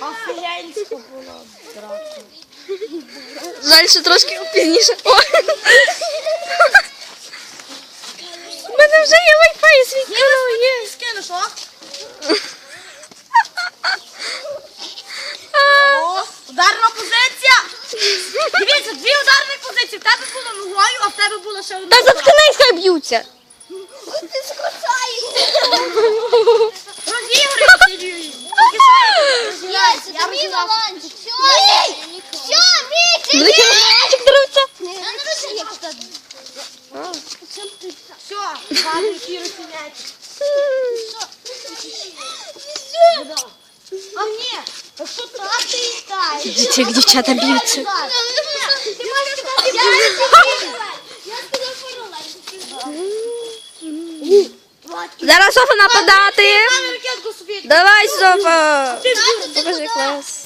Афіянська була драка. Трошки пізніше. У мене вже є вайфай, свій канал є. Ударна позиція! Дивіться, дві ударні позиції. В тебе було ногою, а в тебе було ще одна. Та заткнись, хай б'ються! Ну, ти скучаєш! Яся, це мій баланчик. Все, все, Вітя, Великий мальчик дивиться. Я не розумію, хто тут. Все, гарно Кіру сінять. А ні, так що так ти і так. Дивіться, як дівчата б'ються. Ти можеш сказати, я сказав пароль. Зараз Софа нападати. Мама ракетку собі. Давай, Mustafa! Pokaż jak las.